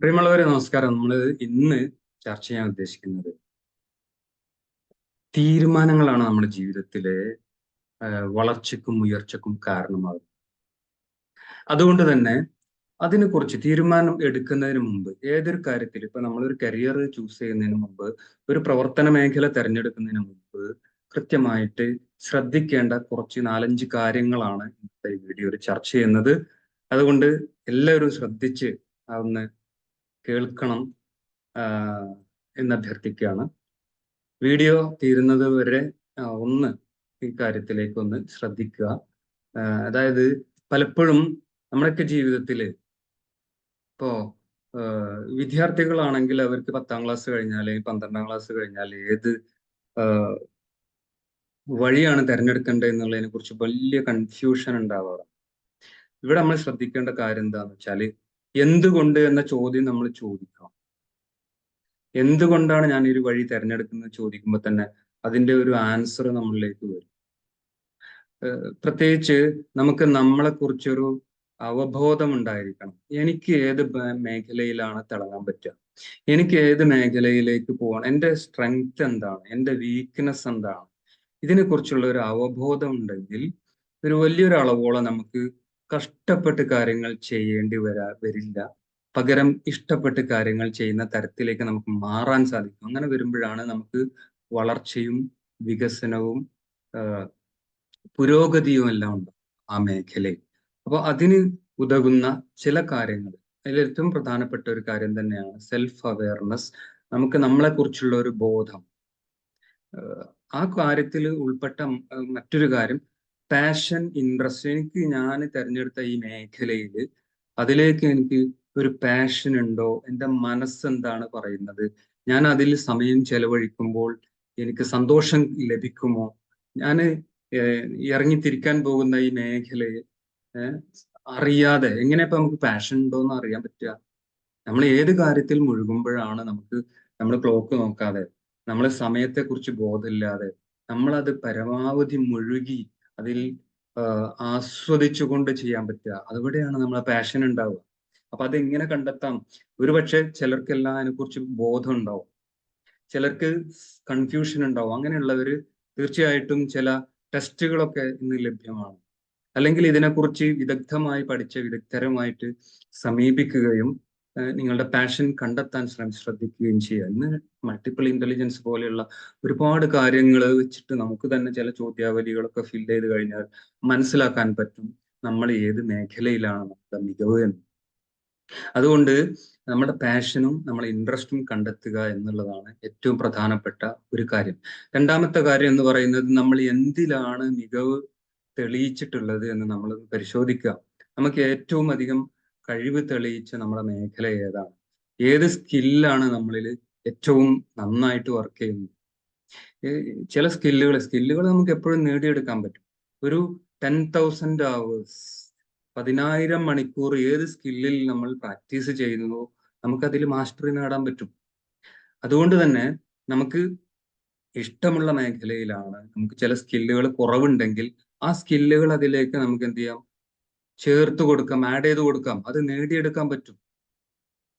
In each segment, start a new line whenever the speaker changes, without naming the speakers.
പ്രിയമുള്ളവരെ നമസ്കാരം. നമ്മൾ ഇന്ന് ചർച്ച ചെയ്യാൻ ഉദ്ദേശിക്കുന്നത് തീരുമാനങ്ങളാണ് നമ്മുടെ ജീവിതത്തിലെ വളർച്ചയ്ക്കും ഉയർച്ചക്കും കാരണമാകുന്നത്. അതുകൊണ്ട് തന്നെ അതിനെക്കുറിച്ച് തീരുമാനം എടുക്കുന്നതിന് മുമ്പ് ഏതൊരു കാര്യത്തിൽ ഇപ്പൊ നമ്മളൊരു കരിയർ ചൂസ് ചെയ്യുന്നതിന് മുമ്പ് ഒരു പ്രവർത്തന മേഖല തിരഞ്ഞെടുക്കുന്നതിന് മുമ്പ് കൃത്യമായിട്ട് ശ്രദ്ധിക്കേണ്ട കുറച്ച് നാലഞ്ച് കാര്യങ്ങളാണ് ഇന്നത്തെ വീഡിയോയിൽ ചർച്ച ചെയ്യുന്നത്. അതുകൊണ്ട് എല്ലാവരും ശ്രദ്ധിച്ച് അതൊന്ന് കേൾക്കണം എന്ന് അഭ്യർത്ഥിക്കുകയാണ്. വീഡിയോ തീരുന്നത് വരെ ഒന്ന് ഈ കാര്യത്തിലേക്ക് ഒന്ന് ശ്രദ്ധിക്കുക. അതായത് പലപ്പോഴും നമ്മുടെയൊക്കെ ജീവിതത്തിൽ ഇപ്പോ വിദ്യാർത്ഥികളാണെങ്കിൽ അവർക്ക് പത്താം ക്ലാസ് കഴിഞ്ഞാൽ പന്ത്രണ്ടാം ക്ലാസ് കഴിഞ്ഞാൽ ഏത് വഴിയാണ് തിരഞ്ഞെടുക്കേണ്ടത് എന്നുള്ളതിനെ കുറിച്ച് വലിയ കൺഫ്യൂഷൻ ഉണ്ടാവാറ്. ഇവിടെ നമ്മൾ ശ്രദ്ധിക്കേണ്ട കാര്യം എന്താന്ന് വെച്ചാൽ എന്തുകൊണ്ട് എന്ന ചോദ്യം നമ്മൾ ചോദിക്കണം എന്തുകൊണ്ടാണ് ഞാൻ ഒരു വഴി തിരഞ്ഞെടുക്കുന്നത് ചോദിക്കുമ്പോൾ തന്നെ അതിന്റെ ഒരു ആൻസർ നമ്മളിലേക്ക് വരും. പ്രത്യേകിച്ച് നമുക്ക് നമ്മളെ കുറിച്ചൊരു അവബോധം ഉണ്ടായിരിക്കണം. എനിക്ക് ഏത് മേഖലയിലാണ് തിളങ്ങാൻ പറ്റുക? എനിക്ക് ഏത് മേഖലയിലേക്ക് പോകണം എന്റെ സ്ട്രെങ്ത് എന്താണ്? എന്റെ വീക്ക്നെസ് എന്താണ്? ഇതിനെക്കുറിച്ചുള്ള ഒരു അവബോധം ഉണ്ടെങ്കിൽ ഒരു വലിയൊരു അളവോളം നമുക്ക് കഷ്ടപ്പെട്ട് കാര്യങ്ങൾ ചെയ്യേണ്ടി വരാ വരില്ല. പകരം ഇഷ്ടപ്പെട്ട് കാര്യങ്ങൾ ചെയ്യുന്ന തരത്തിലേക്ക് നമുക്ക് മാറാൻ സാധിക്കും. അങ്ങനെ വരുമ്പോഴാണ് നമുക്ക് വളർച്ചയും വികസനവും പുരോഗതിയും എല്ലാം ഉണ്ട് ആ മേഖലയിൽ. അപ്പോൾ അതിന് ഉതകുന്ന ചില കാര്യങ്ങൾ. അതിൽ ഏറ്റവും പ്രധാനപ്പെട്ട ഒരു കാര്യം തന്നെയാണ് സെൽഫ് അവയർനെസ് നമുക്ക് നമ്മളെ കുറിച്ചുള്ള ഒരു ബോധം. ആ കാര്യത്തിൽ ഉൾപ്പെട്ട മറ്റൊരു കാര്യം പാഷൻ ഇൻട്രസ്റ്റ് എനിക്ക് ഞാൻ തിരഞ്ഞെടുത്ത ഈ മേഖലയിൽ അതിലേക്ക് എനിക്ക് ഒരു പാഷൻ ഉണ്ടോ? എന്റെ മനസ്സെന്താണ് പറയുന്നത്? ഞാൻ അതിൽ സമയം ചെലവഴിക്കുമ്പോൾ എനിക്ക് സന്തോഷം ലഭിക്കുമോ? ഞാൻ ഇറങ്ങിത്തിരിക്കാൻ പോകുന്ന ഈ മേഖലയെ അറിയാതെ എങ്ങനെ ഇപ്പൊ നമുക്ക് പാഷൻ ഉണ്ടോ എന്ന് അറിയാൻ പറ്റുക? നമ്മൾ ഏത് കാര്യത്തിൽ മുഴുകുമ്പോഴാണ് നമുക്ക് നമ്മൾ ക്ലോക്ക് നോക്കാതെ നമ്മൾ സമയത്തെക്കുറിച്ച് ബോധമില്ലാതെ നമ്മളത് പരമാവധി മുഴുകി അതിൽ ആസ്വദിച്ചുകൊണ്ട് ചെയ്യാൻ പറ്റുക. അതുകൂടെയാണ് നമ്മളെ പാഷൻ ഉണ്ടാവുക. അപ്പൊ അതെങ്ങനെ കണ്ടെത്താം? ഒരുപക്ഷെ ചിലർക്കെല്ലാം അതിനെക്കുറിച്ച് ബോധം ഉണ്ടാവും. ചിലർക്ക് കൺഫ്യൂഷൻ ഉണ്ടാവും. അങ്ങനെയുള്ളവര് തീർച്ചയായിട്ടും ചില ടെസ്റ്റുകളൊക്കെ ഇന്ന് ലഭ്യമാണ്. അല്ലെങ്കിൽ ഇതിനെക്കുറിച്ച് വിദഗ്ധമായി പഠിച്ച വിദഗ്ധരുമായിട്ട് സമീപിക്കുകയും നിങ്ങളുടെ പാഷൻ കണ്ടെത്താൻ ശ്രമ ശ്രദ്ധിക്കുകയും ചെയ്യുക. ഇന്ന് മൾട്ടിപ്പിൾ ഇന്റലിജൻസ് പോലെയുള്ള ഒരുപാട് കാര്യങ്ങൾ വെച്ചിട്ട് നമുക്ക് തന്നെ ചില ചോദ്യാവലികളൊക്കെ ഫിൽ ചെയ്ത് കഴിഞ്ഞാൽ മനസ്സിലാക്കാൻ പറ്റും നമ്മൾ ഏത് മേഖലയിലാണ് നമ്മുടെ മികവ് എന്ന്. അതുകൊണ്ട് നമ്മുടെ പാഷനും നമ്മുടെ ഇൻട്രസ്റ്റും കണ്ടെത്തുക എന്നുള്ളതാണ് ഏറ്റവും പ്രധാനപ്പെട്ട ഒരു കാര്യം. രണ്ടാമത്തെ കാര്യം എന്ന് പറയുന്നത് നമ്മൾ എന്തിലാണ് മികവ് തെളിയിച്ചിട്ടുള്ളത് എന്ന് നമ്മൾ പരിശോധിക്കുക. നമുക്ക് ഏറ്റവും അധികം കഴിവ് തെളിയിച്ച നമ്മുടെ മേഖല ഏതാണ്? ഏത് സ്കില്ലാണ് നമ്മളിൽ ഏറ്റവും നന്നായിട്ട് വർക്ക് ചെയ്യുന്നത്? ചില സ്കില്ലുകൾ സ്കില്ലുകൾ നമുക്ക് എപ്പോഴും നേടിയെടുക്കാൻ പറ്റും. ഒരു ടെൻ തൗസൻഡ് അവേഴ്സ് പതിനായിരം മണിക്കൂർ ഏത് സ്കില്ലിൽ നമ്മൾ പ്രാക്ടീസ് ചെയ്യുന്നതോ നമുക്കതിൽ മാസ്റ്ററി നേടാൻ പറ്റും. അതുകൊണ്ട് തന്നെ നമുക്ക് ഇഷ്ടമുള്ള മേഖലയിലാണ് നമുക്ക് ചില സ്കില്ലുകൾ കുറവുണ്ടെങ്കിൽ ആ സ്കില്ലുകൾ അതിലേക്ക് നമുക്ക് എന്ത് ചെയ്യാം? ചേർത്ത് കൊടുക്കാം ആഡ് ചെയ്ത് കൊടുക്കാം. അത് നേടിയെടുക്കാൻ പറ്റും.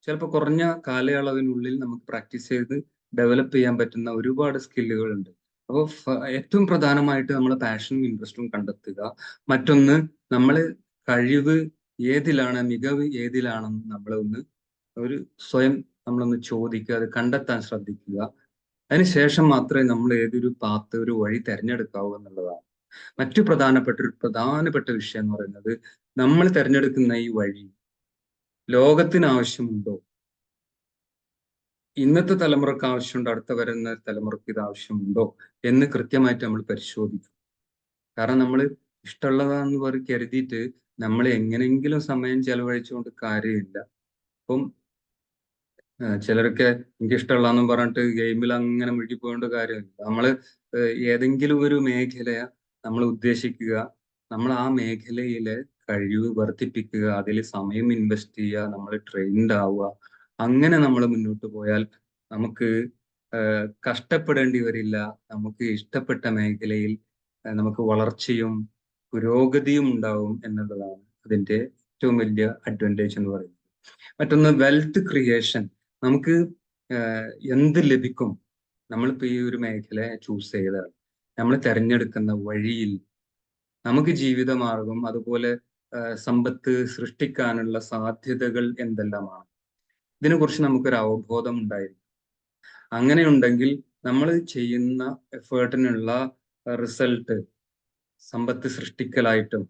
ചിലപ്പോൾ കുറഞ്ഞ കാലയളവിനുള്ളിൽ നമുക്ക് പ്രാക്ടീസ് ചെയ്ത് ഡെവലപ്പ് ചെയ്യാൻ പറ്റുന്ന ഒരുപാട് സ്കില്ലുകൾ ഉണ്ട്. അപ്പോൾ ഏറ്റവും പ്രധാനമായിട്ട് നമ്മൾ പാഷനും ഇൻട്രസ്റ്റും കണ്ടെത്തുക. മറ്റൊന്ന് നമ്മൾ കഴിവ് ഏതിലാണ് മികവ് ഏതിലാണെന്ന് നമ്മളൊന്ന് ഒരു സ്വയം നമ്മളൊന്ന് ചോദിക്കുക അത് കണ്ടെത്താൻ ശ്രദ്ധിക്കുക. അതിനുശേഷം മാത്രമേ നമ്മൾ ഏതൊരു പാത്ത് ഒരു വഴി തിരഞ്ഞെടുക്കാവൂ എന്നുള്ളതാണ്. മറ്റു പ്രധാനപ്പെട്ട ഒരു പ്രധാനപ്പെട്ട വിഷയം എന്ന് പറയുന്നത് നമ്മൾ തിരഞ്ഞെടുക്കുന്ന ഈ വഴി ലോകത്തിന് ആവശ്യമുണ്ടോ? ഇന്നത്തെ തലമുറയ്ക്ക് ആവശ്യമുണ്ടോ? അടുത്ത വരുന്ന തലമുറയ്ക്ക് ഇത് ആവശ്യമുണ്ടോ? എന്ന് കൃത്യമായിട്ട് നമ്മൾ പരിശോധിക്കും. കാരണം നമ്മൾ ഇഷ്ടമുള്ളതാന്ന് പറ കരുതിയിട്ട് നമ്മൾ എങ്ങനെങ്കിലും സമയം ചെലവഴിച്ചുകൊണ്ട് കാര്യമില്ല. അപ്പം ചിലരൊക്കെ എനിക്ക് ഇഷ്ടമുള്ളതെന്ന് പറഞ്ഞിട്ട് ഗെയിമിൽ അങ്ങനെ മുഴുകി പോകേണ്ട കാര്യമില്ല. നമ്മൾ ഏതെങ്കിലും ഒരു മേഖല നമ്മൾ ഉദ്ദേശിക്കുക നമ്മൾ ആ മേഖലയിലെ കഴിവ് വർദ്ധിപ്പിക്കുക അതിൽ സമയം ഇൻവെസ്റ്റ് ചെയ്യുക നമ്മൾ ട്രെയിൻഡ് ആവുക അങ്ങനെ നമ്മൾ മുന്നോട്ട് പോയാൽ നമുക്ക് കഷ്ടപ്പെടേണ്ടി വരില്ല. നമുക്ക് ഇഷ്ടപ്പെട്ട മേഖലയിൽ നമുക്ക് വളർച്ചയും പുരോഗതിയും ഉണ്ടാവും എന്നുള്ളതാണ് അതിന്റെ ഏറ്റവും വലിയ അഡ്വാന്റേജ് എന്ന് പറയുന്നത്. മറ്റൊന്ന് വെൽത്ത് ക്രിയേഷൻ നമുക്ക് എന്ത് ലഭിക്കും? നമ്മളിപ്പോൾ ഈ ഒരു മേഖല ചൂസ് ചെയ്താൽ. നമ്മൾ തിരഞ്ഞെടുക്കുന്ന വഴിയിൽ നമുക്ക് ജീവിതമാർഗം അതുപോലെ സമ്പത്ത് സൃഷ്ടിക്കാനുള്ള സാധ്യതകൾ എന്തെല്ലാമാണ്? ഇതിനെക്കുറിച്ച് നമുക്കൊരു അവബോധം ഉണ്ടായിരിക്കും അങ്ങനെ ഉണ്ടെങ്കിൽ നമ്മൾ ചെയ്യുന്ന എഫേർട്ടിനുള്ള റിസൾട്ട് സമ്പത്ത് സൃഷ്ടിക്കലായിട്ടും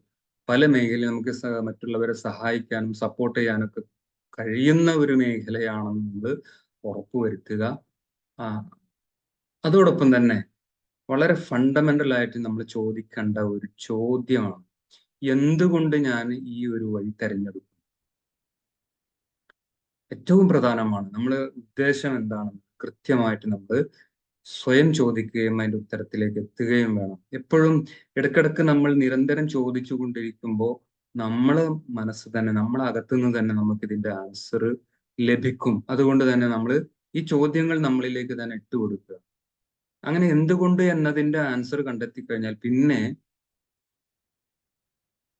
പല മേഖലയിൽ നമുക്ക് മറ്റുള്ളവരെ സഹായിക്കാനും സപ്പോർട്ട് ചെയ്യാനൊക്കെ കഴിയുന്ന ഒരു മേഖലയാണെന്ന് നമ്മൾ ഉറപ്പുവരുത്തുക. അതോടൊപ്പം തന്നെ വളരെ ഫണ്ടമെന്റൽ ആയിട്ട് നമ്മൾ ചോദിക്കേണ്ട ഒരു ചോദ്യമാണ്. എന്തുകൊണ്ട് ഞാൻ ഈ ഒരു വഴി തെരഞ്ഞെടുക്കും ഏറ്റവും പ്രധാനമാണ് നമ്മൾ ഉദ്ദേശം എന്താണെന്ന് കൃത്യമായിട്ട് നമ്മൾ സ്വയം ചോദിക്കുകയും അതിന്റെ ഉത്തരത്തിലേക്ക് എത്തുകയും വേണം. എപ്പോഴും ഇടക്കിടക്ക് നമ്മൾ നിരന്തരം ചോദിച്ചു കൊണ്ടിരിക്കുമ്പോൾ മനസ്സ് തന്നെ നമ്മളെ അകത്തുനിന്ന് തന്നെ നമുക്ക് ഇതിന്റെ ആൻസർ ലഭിക്കും. അതുകൊണ്ട് തന്നെ നമ്മൾ ഈ ചോദ്യങ്ങൾ നമ്മളിലേക്ക് തന്നെ ഇട്ടുകൊടുക്കുക. അങ്ങനെ എന്തുകൊണ്ട് എന്നതിന്റെ ആൻസർ കണ്ടെത്തി കഴിഞ്ഞാൽ പിന്നെ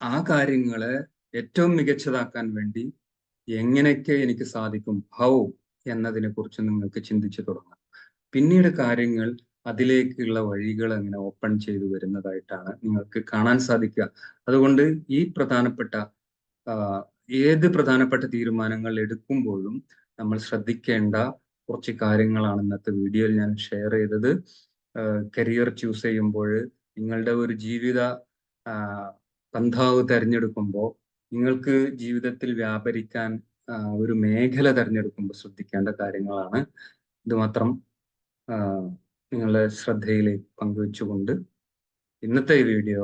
ആ കാര്യങ്ങളെ ഏറ്റവും മികച്ചതാക്കാൻ വേണ്ടി എങ്ങനെയൊക്കെ എനിക്ക് സാധിക്കും ഹൗ എന്നതിനെ കുറിച്ച് നിങ്ങൾക്ക് ചിന്തിച്ചു തുടങ്ങാം. പിന്നീട് കാര്യങ്ങൾ അതിലേക്കുള്ള വഴികൾ അങ്ങനെ ഓപ്പൺ ചെയ്തു വരുന്നതായിട്ടാണ് നിങ്ങൾക്ക് കാണാൻ സാധിക്കുക. അതുകൊണ്ട് ഈ പ്രധാനപ്പെട്ട ഏത് പ്രധാനപ്പെട്ട തീരുമാനങ്ങൾ എടുക്കുമ്പോഴും നമ്മൾ ശ്രദ്ധിക്കേണ്ട കുറച്ച് കാര്യങ്ങളാണ് ഇന്നത്തെ വീഡിയോയിൽ ഞാൻ ഷെയർ ചെയ്തത്. കരിയർ ചൂസ് ചെയ്യുമ്പോൾ നിങ്ങളുടെ ഒരു ജീവിത പന്ഥാവ് തിരഞ്ഞെടുക്കുമ്പോൾ നിങ്ങൾക്ക് ജീവിതത്തിൽ വ്യാപരിക്കാൻ ഒരു മേഖല തിരഞ്ഞെടുക്കുമ്പോൾ ശ്രദ്ധിക്കേണ്ട കാര്യങ്ങളാണ്. ഇത് മാത്രം നിങ്ങളുടെ ശ്രദ്ധയിലേക്ക് പങ്കുവെച്ചുകൊണ്ട് ഇന്നത്തെ വീഡിയോ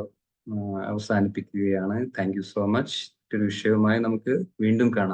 അവസാനിപ്പിക്കുകയാണ്. താങ്ക് സോ മച്ച് ഒരു വിഷയവുമായി നമുക്ക് വീണ്ടും കാണാം.